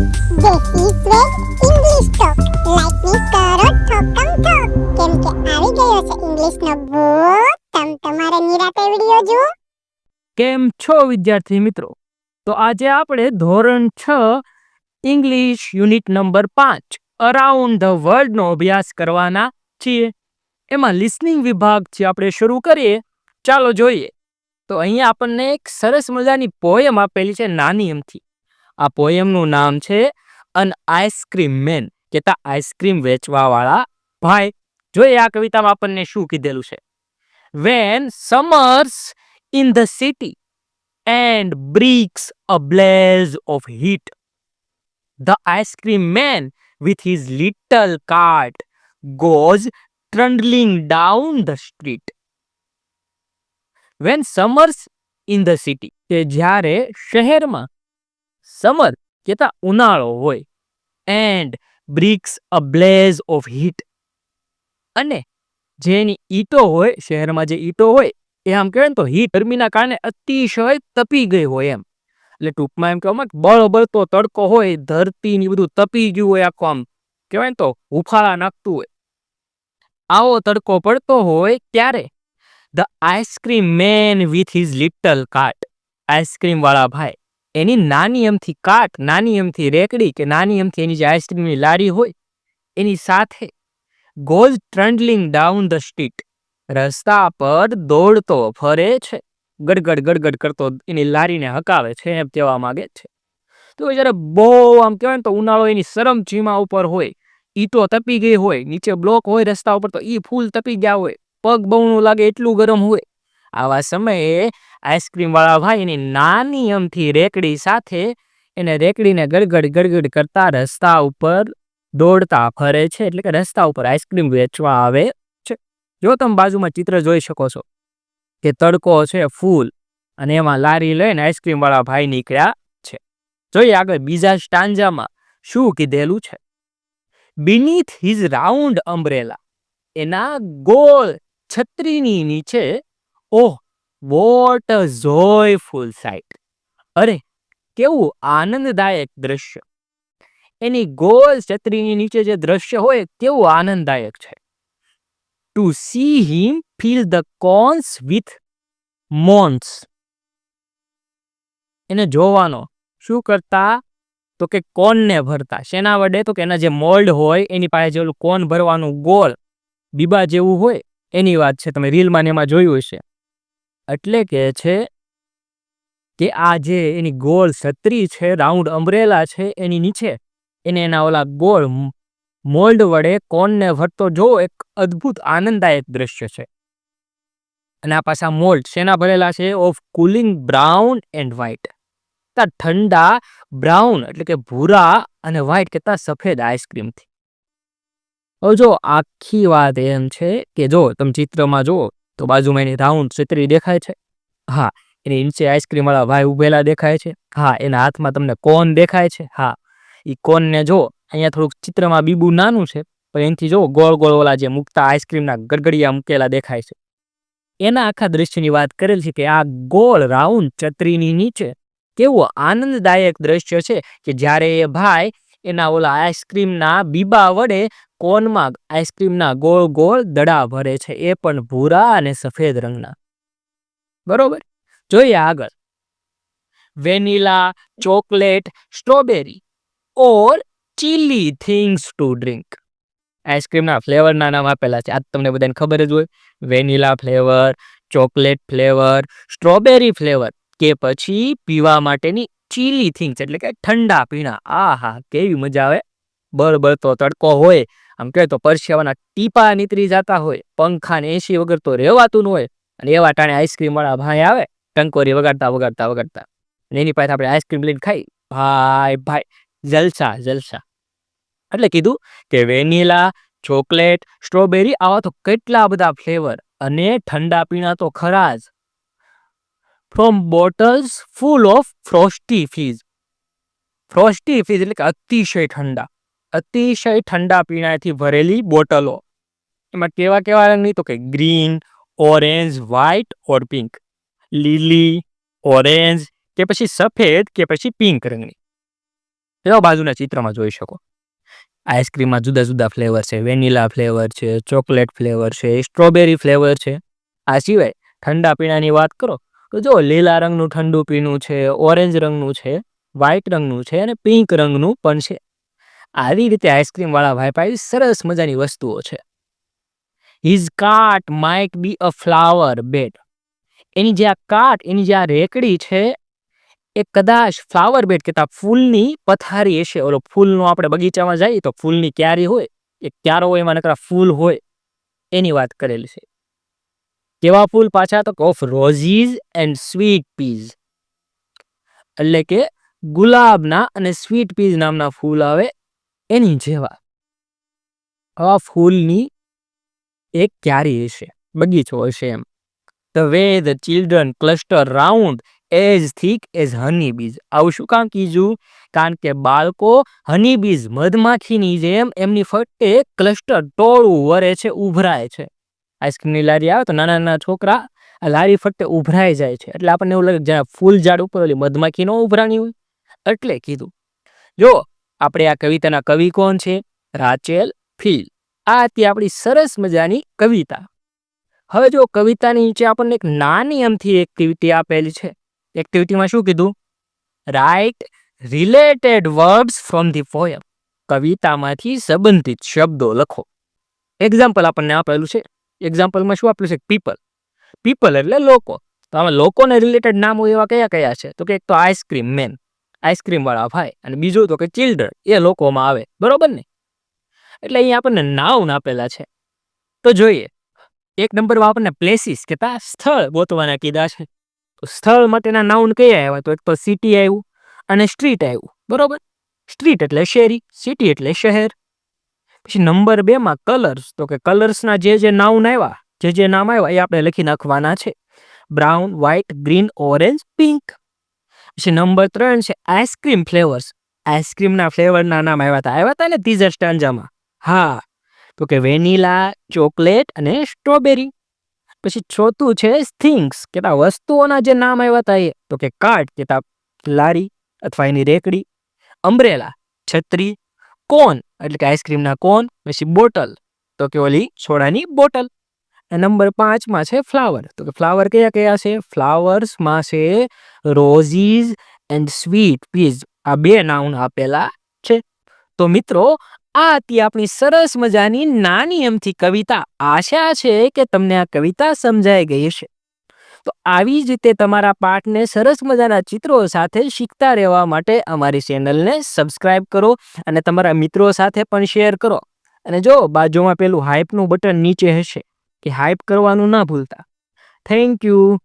ની કેમ છે નો વિદ્યાર્થી મિત્રો? તો આજે આપણે ધોરણ છ ઇંગ્લિશ યુનિટ નંબર પાંચ અરાઉન્ડ ધ વર્લ્ડનો અભ્યાસ કરવાના છીએ. એમાં લિસનિંગ વિભાગથી આપણે શરૂ કરીએ. ચાલો જોઈએ. તો અહીંયા આપણને એક સરસ મજાની પોયમ આપેલી છે નાની એમથી. આ પોયમનું નામ છે અન આઈસ્ક્રીમ મેન કેતા આઈસ્ક્રીમ વેચવાવાળા ભાઈ જોઈએ આ કવિતામાં આપણને શું કીધેલું છે when summers the city and breaks a blaze of heat. The ice cream man with his little cart goes trundling down the street. When summers in the city કે જ્યારે શહેરમાં સમર કેતા ઉનાળો હોય. And bricks a blaze of heat. અને જેની ઈટો હોય, શહેરમાં જે ઈટો હોય, એ આમ કહેવાય ને તો હીટ ગરમીના કારણે અતિશય તપી ગઈ હોય એમ. એટલે ટૂંકમાં એમ કહેવામાં કે બળ બળતો તડકો હોય, ધરતી ને બધું તપી ગયું હોય આખું આમ. કહેવાય ને તો હુફાળા નાખતું હોય. આવો તડકો પડતો હોય ત્યારે the ice cream man with his little cart ice cream વાળા ભાઈ. એની નાની એમથી કાટ, નાની એમથી રેકડી કે નાની એમથી એની જે આઈસ્ક્રીમની લારી હોય, એની સાથે goes trundling down the street, રસ્તા પર દોડતો ફરે છે, ગડગડ ગડગડ કરતો એની લારીને હકાવે છે એમ કહેવા માગે છે. તો જ્યારે બહુ આમ કહેવાય ને તો ઉનાળો એની શરમ ચીમા ઉપર હોય ઈટો તપી ગઈ હોય, નીચે બ્લોક હોય રસ્તા ઉપર તો ઈ ફૂલ તપી ગયા હોય, પગ બહુનું લાગે એટલું ગરમ હોય. આવા સમયે આઈસ્ક્રીમ વાળા ભાઈ એની નાની અમથી રેકડી સાથે એને રેકડીને ગડગડ ગડગડ કરતા રસ્તા ઉપર દોડતા ફરે છે. એટલે કે રસ્તા ઉપર આઈસ્ક્રીમ વેચવા આવે છે. જો તમે બાજુમાં ચિત્ર જોઈ શકો છો કે તડકો છે ફૂલ અને એમાં લારી લઈને આઈસ્ક્રીમ વાળા ભાઈ નીકળ્યા છે. જોઈએ આગળ બીજા સ્ટાંજામાં શું કીધેલું છે. Beneath his round umbrella. એના ગોળ છત્રીની નીચે oh what a joyful sight અરે, કેવું આનંદદાયક દ્રશ્ય. એની ગોલ છત્રીની નીચે જે દ્રશ્ય હોય કેવું આનંદદાયક છે. To see him fill the cones with mounds એને જોવાનો, શું કરતા? તો કે કોનને ભરતા. શેના વડે? તો કે એના જે મોલ્ડ હોય, એની પાસે જે ઓલું કોન ભરવાનું ગોળ બીબા જેવું હોય, એની વાત છે. તમે રીલમાં ને એમાં જોયું હશે. એટલે કે છે કે આ જે એની ગોળ છત્રી છે, રાઉન્ડ અમ્બ્રેલા છે, એની નીચે એને એના ઓલા ગોળ મોલ્ડ વડે કોનને ભરતો જો એક અદ્ભુત આનંદદાયક દ્રશ્ય છે. અને આ પાછા મોલ્ડ શેના ભરેલા છે? Of cooling brown and white તા ઠંડા બ્રાઉન એટલે કે ભૂરા અને વ્હાઈટ કેતા સફેદ આઈસ્ક્રીમથી. હવે જો આખી વાત એમ છે કે જો તમે ચિત્રમાં જુઓ તો બાજુમાં એની રાઉન્ડ છત્રી દેખાય છે. હા, એની નીચે આઈસ્ક્રીમ વાળા ભાઈ ઉભેલા દેખાય છે. હા, એના હાથમાં તમને કોન દેખાય છે. હા એ કોનને જો અહીંયા થોડુંક ચિત્રમાં બીબું નાનું છે, પણ એનાથી જો ગોળ ગોળ ઓલા જે મૂકતા આઈસ્ક્રીમના ગરગડિયા મૂકેલા દેખાય છે. એના આખા દ્રશ્યની વાત કરેલ છે કે આ ગોળ રાઉન્ડ છત્રીની નીચે કેવું આનંદદાયક દ્રશ્ય છે કે જ્યારે એ ભાઈ એના ઓલા આઈસ્ક્રીમના બીબા વડે કોનમાં આઈસ્ક્રીમના ગોળ ગોળ દડા ભરે છે, એ પણ ભૂરા અને સફેદ રંગના. બરોબર? જોઈએ આગળ. Vanilla, chocolate, strawberry, or chilly things to drink. આઈસ્ક્રીમના ફ્લેવરના નામ આપેલા છે. આ તમને બધાને ખબર જ હોય. Vanilla flavour, chocolate flavour, strawberry flavour, કે પછી પીવા માટેની ચીલી થિંગ્સ એટલે કે ઠંડા પીણા. આ હા કેવી મજા આવે. બળબળતો તડકો હોય. આમ કહે તો પરસેવાના ટીપા નીતરી જતા હોય. પંખા ને એસી વગર તો રહેવાતું ન હોય. અને એવા ટાણે આઈસ્ક્રીમ વાળા ભાઈ આવે, ટંકોરી વગાડતા વગાડતા વગાડતા. અને એની પાસે આપણે આઈસ્ક્રીમ લઈને ખાઈ. ભાઈ ભાઈ. જલસા જલસા. એટલે કીધું કે વેનીલા, ચોકલેટ, સ્ટ્રોબેરી આવા તો કેટલા બધા ફ્લેવર. અને ઠંડા પીણા તો ખરા જ. From bottles full of frosty fizz frosty fizz એટલે કે અતિશય ઠંડા. અતિશય ઠંડા પીણાથી ભરેલી બોટલો. એમાં કેવા કેવા રંગની તો કે green orange white or pink lily orange કે પછી સફેદ કે પછી પિંક રંગની. એવા બાજુના ચિત્રમાં જોઈ શકો? આઈસ્ક્રીમમાં જુદા જુદા ફ્લેવર છે. વેનીલા ફ્લેવર છે, ચોકલેટ ફ્લેવર છે, સ્ટ્રોબેરી ફ્લેવર છે. આ સિવાય ઠંડા પીણાની વાત કરો તો જો લીલા રંગનું, ઠંડુ પીણું છે, ઓરેન્જ રંગનું છે વ્હાઇટ રંગનું છે અને પિંક રંગનું પણ છે. આવી રીતે આઈસ્ક્રીમ વાળા ભાઈ પાસે સરસ મજાની વસ્તુઓ છે. His cart might be a flower bed એની જે આ કાટ એની જે આ રેકડી છે, એ કદાચ ફ્લાવર બેડ કહેતા ફૂલની પથારી હશે. ઓલો ફૂલનો આપણે બગીચામાં જઈએ તો ફૂલની ક્યારી હોય, એ ક્યારો હોય એમાં નકરા ફૂલ હોય, એની વાત કરેલી છે. કેવા ફૂલ પાછા તો of roses and sweet peas. એટલે કે ગુલાબના અને સ્વીટ પીઝ નામના ફૂલ આવે એની જેવા. આ ફૂલની એક ક્યારી હશે, બગીચો હશે એમ. The way the children cluster round as thick as honey bees આવું શું કામ કીધું? કારણ કે બાળકો હની બીઝ મધમાખીની જેમ એમની ફરતે ક્લસ્ટર ટોળું વરે છે, ઉભરાય છે. આઈસ્ક્રીમની લારી આવે તો નાના નાના છોકરા આ લારી ફરતે ઉભરાઈ જાય છે. એટલે આપણને એવું લાગે જ્યાં ફૂલ ઝાડ ઉપર ઓલી મધમાખી ન ઉભરાણી હોય. એટલે કીધું, જો, આપણે આ કવિતાના કવિ કોણ છે? Rachel Field. આ હતી આપણી સરસ મજાની કવિતા. હવે જો કવિતાની નીચે આપણને એક નાની એમથી એક્ટિવિટી આપેલી છે. એક્ટિવિટીમાં શું કીધું? Write related words from the poem કવિતામાંથી સંબંધિત શબ્દો લખો. એક્ઝામ્પલ આપણને આપેલું છે. એક્ઝામ્પલમાં શું આપ્યું છે? પીપલ પીપલ એટલે લોકો. તો આમાં લોકોને રિલેટેડ નામો એવા કયા કયા છે? તો કે એક તો આઈસ્ક્રીમ મેન આઈસ્ક્રીમવાળા ભાઈ અને બીજું તો કે ચિલ્ડ્રન એ લોકોમાં આવે. બરોબર ને? એટલે અહીંયા આપણને નાઉન આપેલા છે. તો જોઈએ. એક નંબરમાં આપણને પ્લેસીસ કે તા સ્થળ ગોતવાના કીધા છે. તો સ્થળ માટેના નાઉન કયા આવ્યા? તો એક તો સિટી આવ્યું અને સ્ટ્રીટ આવ્યું. બરોબર? સ્ટ્રીટ એટલે શેરી સિટી એટલે શહેર. પછી નંબર બેમાં કલર્સ તો કે કલર્સના જે જે નાઉન આવ્યા, જે જે નામ આવ્યા, એ આપણે લખી નાખવાના છે. Brown white green orange pink પછી નંબર ત્રણ છે આઈસ્ક્રીમ ફ્લેવર્સ આઈસ્ક્રીમના ફ્લેવરના નામ આવ્યા હતા આવ્યા હતા ને ટીઝર સ્ટાન્જામાં હા. તો કે વેનીલા ચોકલેટ અને સ્ટ્રોબેરી પછી ચોથું છે થિંગ્સ કેતા વસ્તુઓના જે નામ આવ્યા હતા એ. તો કે કાર્ટ કેતા લારી અથવા એની રેકડી. અમ્બ્રેલા છત્રી, કોન. એટલે કે આઈસ્ક્રીમના કોન, પછી બોટલ. તો કે ઓલી સોડાની બોટલ. નંબર પાંચમાં છે ફ્લાવર. તો કે ફ્લાવર કયા કયા છે? ફ્લાવર્સમાં છે રોઝીઝ એન્ડ સ્વીટ પીઝ. આ બે નાઉન આપેલા છે. તો મિત્રો, આ હતી આપણી સરસ મજાની નાની એમથી કવિતા. આશા છે કે તમને આ કવિતા સમજાઈ ગઈ તો આવી જ રીતે તમારા પાઠને સરસ મજાના ચિત્રો સાથે શીખતા રહેવા માટે અમારી ચેનલને સબસ્ક્રાઇબ કરો અને તમારા મિત્રો સાથે પણ શેર કરો. અને જો બાજુમાં પેલું હાઇપનું બટન નીચે હશે કે હાઇપ કરવાનું ના ભૂલતા. Thank you